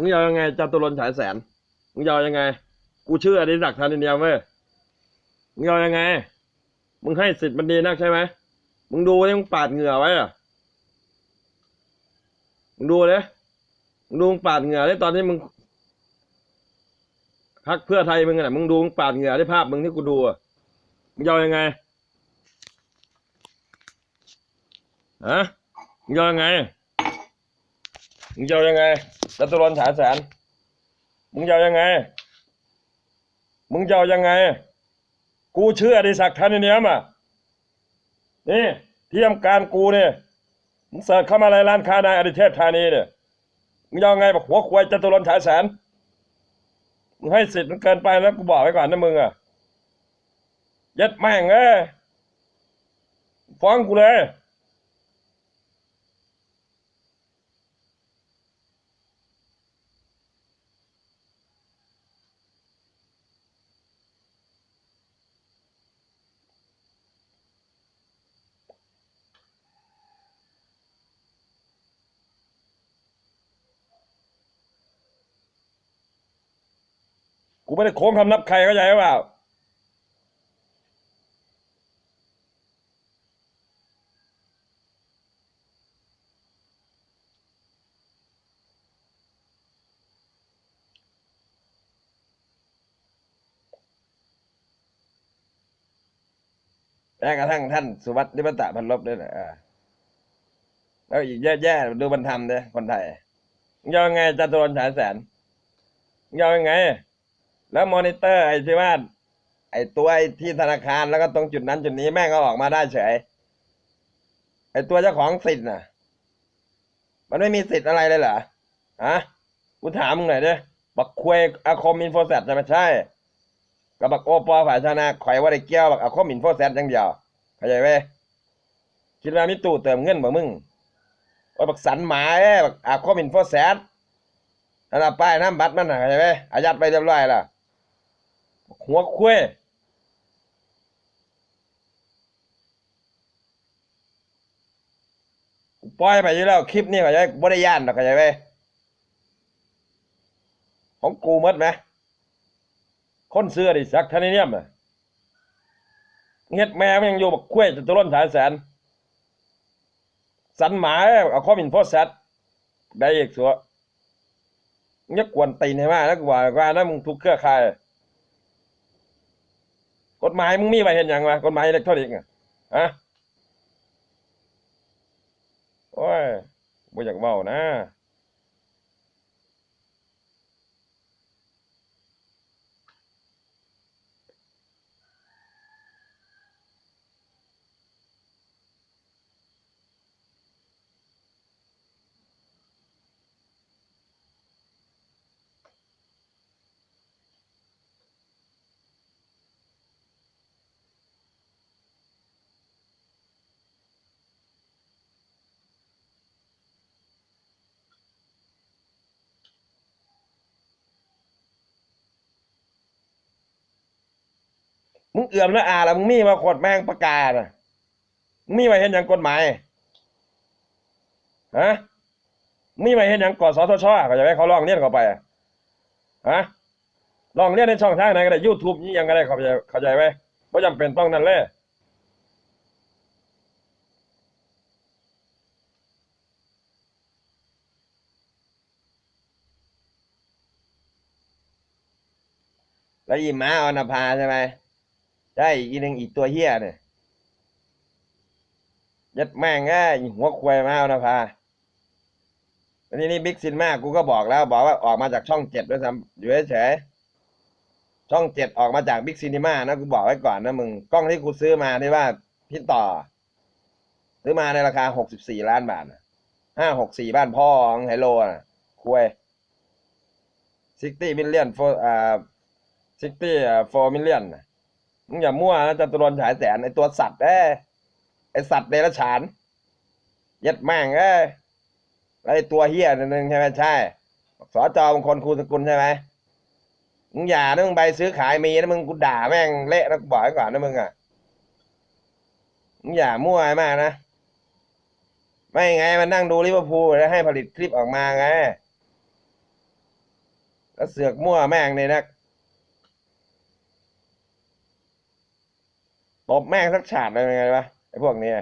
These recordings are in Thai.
มึงยาวยังไงจตุรนฉายแสนมึงยาวยังไง กูชื่ออดิศักดิ์ธานินยามเว้ยมึงยาวยังไง มึงให้สิทธิ์มันดีนักใช่ไหมมึงดูนี่มึงปาดเหงื่อไว้อะมึงดูเลยมึงดูมึงปาดเหงื่อได้ตอนที่มึงพักเพื่อไทยมึงอะมึงดูมึงปาดเหงื่อได้ภาพมึงที่กูดูอะมึงยาวยังไงฮะมึงยาวยังไง มึงจะเอายังไงจตุรนต์ฉายแสนมึงจะเอายังไง มึงจะเอายังไง กูเชื่ออดิศักดิ์ธานเนี้ยมอะนี่เที่ทำการกูเนี่ยมึงเสิร์ชเข้ามาในร้านค้านายอดิเทพธานีเนี่ยมึงจะเอาไงบอกหัวควายจตุรนฉายแสนมึงให้สิทธิ์มันเกินไปแล้วกูบอกไว้ก่อนนะมึงอะยัดแม่งเอ้ยฟ้องกูเลย ไม่ได้โค้งคำนับใครเข้าใจหรือเปล่าแม้กระทั่งท่านสุวัสดิ์นิปตะพันลบด้วยนะแล้วอีกแย่ๆดูมันทำเนี่ยคนไทยยอมยังไงจตุรนฉายแสนยอมยังไง แล้วมอนิเตอร์ไอ้ที่ว่าไอ้ตัวไอ้ที่ธนาคารแล้วก็ตรงจุดนั้นจุดนี้แม่งก็ออกมาได้เฉย ไอ้ตัวเจ้าของสิทธิ์น่ะ มันไม่มีสิทธิ์อะไรเลยเหรอฮะกูถามมึงหน่อยดิบักควยอาคมอินโฟเซตใช่ไหมใช่กับบักโอปอฝ่ายชนะข่อยว่าได้เกี่ยวบักอาคมอินโฟเซตอย่างเดียวเข้าใจไหมคิดว่ามีตู้เติมเงินบ่มึงโอ้ยบักสันหมาเอ้ยบักอาคมอินโฟเซตนั่นน่ะป้ายน้ำบัตรมันเข้าใจไหมอายัดไปเรียบร้อยแล้ว หัวคุ้ยกูปล่อยไปอยู่แล้วคลิปนี้เข้าใจบ่ได้ย่านหรอกเข้าใจไหมของกูหมดไหมคนเสื้อดิสักทนเนียมอะเฮ็ดแม่มันยังอยู่บักคุ้วยจตุรนต์ฉายแสน สันหมาเอาข้อมินโฟแซดได้อีกสัวมึงจะกวนตีนให้มากแล้วกูว่าว่านะมึงทุกเครือข่าย กฎหมายมึงมีไว้เห็นยังวะกฎหมายอิเล็กทรอนิกส์อะฮะโอ้ยบ่อยากเว้านะ มึงเอื่อมแล้วอาล้วมึงมีมาขดแมงประกาศอะมึงมีมาเห็นอย่างกฎหมายฮะมึงมีมาเห็นอย่างกสทชเขาจะให้เขาลองเรียนเข้าไปฮะลองเรียนในช่องทางไหนก็ได้ยูทูบนี่ยังก็ได้เข้าใจเข้าใจไหมไม่จำเป็นต้องนั่นเลยแล้วอีหมาออนภาใช่ไหม ใช่อีหนึ่งอีกตัวเฮียเนี่ยยัดแม่งไอ้หัวควายมาเอานะพาอันนี้นี่บิ๊กซินมากกูก็บอกแล้วบอกว่าออกมาจากช่องเจ็ดด้วยซ้ำอยู่เฉยช่องเจ็ดออกมาจากบิ๊กซินิมานะกูบอกไว้ก่อนนะมึงกล้องที่กูซื้อมาที่ว่าพี่ต่อ ซื้อมาในราคาหกสิบสี่ล้านบาทห้าหกสี่บ้านพ่อของไฮโลนะคุยซิกตี้มิลเลียนโฟอ่าซิกตี้โฟมิลเลียน มึงอย่ามั่วนะจตุรนฉายแสนไอตัวสัตว์เอ้ไอสัตว์เดรัจฉานย็ดแม่งเอ้แล้วไอตัวเฮียนึงใช่ไหมใช่สอจอบางคนครูสกุลใช่ไหมมึงอย่านะมึงใบซื้อขายมีนะมึงกูด่าแม่งเละนะกูบอกไว้ก่อนนะมึงอะมึงอย่ามั่วมากนะไม่ไงมันนั่งดูลิเวอร์พูลแล้วให้ผลิตคลิปออกมาไงแล้วเสือกมั่วแม่งเลยนะ ตบแม่งสักฉาดเลยเป็นไงวะไอ้พวกนี้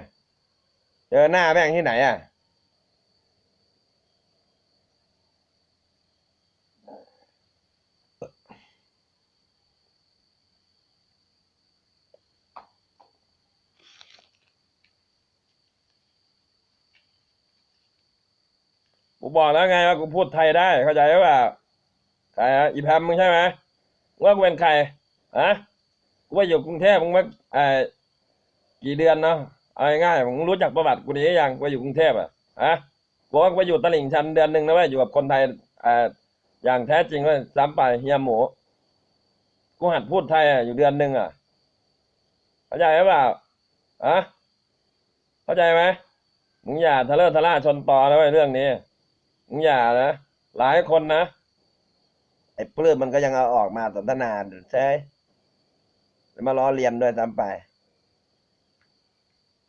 เจอหน้าแม่งที่ไหนอะกูบอกแล้วไงว่ากูพูดไทยได้เข้าใจหรือเปล่าใครอะอีแพมมึงใช่ไหมว่ากูเป็นใครอะ กูไปอยู่กรุงเทพมึงมาเอ่อกี่เดือนเนาะเอาง่ายๆมึงรู้จักประวัติกูดีหรือยังกูไปอยู่กรุงเทพอะอะบอกว่ากูไปอยู่ตลิ่งชันเดือนหนึ่งนะเว้ยอยู่กับคนไทยเอ่ออย่างแท้จริงเลยซ้ำไปเฮียหมูกูหัดพูดไทยอะอยู่เดือนหนึ่งอะเข้าใจหรือเปล่าอะเข้าใจไหมมึงอย่าทะเลาะทะล่าชนตอนะเว้ยเรื่องนี้มึงอย่านะหลายคนนะไอ้ปลื้มมันก็ยังเอาออกมาสนทนาใช่ มาล้อเลียนด้วยซ้ำไป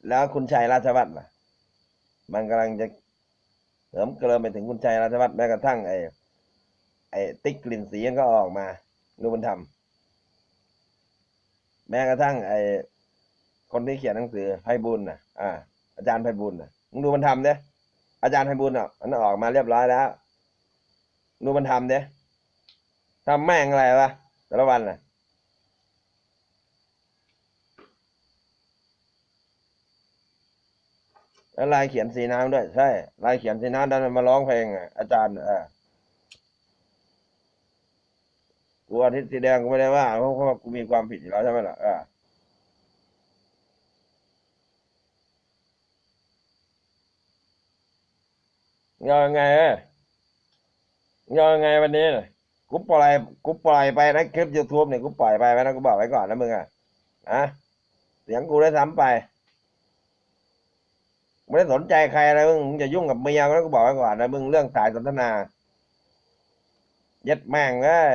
แล้วคุณชัยราชวัตรล่ะ มันกำลังจะเหิมเกลิมไปถึงคุณชัยราชวัตรแม้กระทั่งไอ้ไอ้ติ๊กกลิ่นสีมันก็ออกมาดูมันทำแม้กระทั่งไอ้คนที่เขียนหนังสือไพบุญน่ะอ่า อาจารย์ไพบุญน่ะมึงดูมันทำเนี่ยอาจารย์ไพบุญอะมันออกมาเรียบร้อยแล้ว ดูมันทำเด้ทำแม่งอะไรวะแต่ละวันน่ะ แล้วลายเขียนสีน้ำด้วย ใช่ ลายเขียนสีน้ำดันมาร้องเพลงอาจารย์เออกูอาทิตย์สีแดงกูไม่ได้ว่าเพราะว่ากูมีความผิดอยู่แล้วใช่ไหมล่ะเออยังไงเอ้ยยังไงวันนี้น่ะกูปล่อยกูปล่อยไปนะคลิปยูทูบเนี่ยกูปล่อยไปไว้นะกูบอกไว้ก่อนนะมึงอะอะเสียงกูได้ซ้ำไป ไม่ได้สนใจใครอะไรมึงจะยุ่งกับเมียกูนะกูบอกไว้ก่อนนะมึงเรื่องสายสนทนา เย็ดแม่งเลย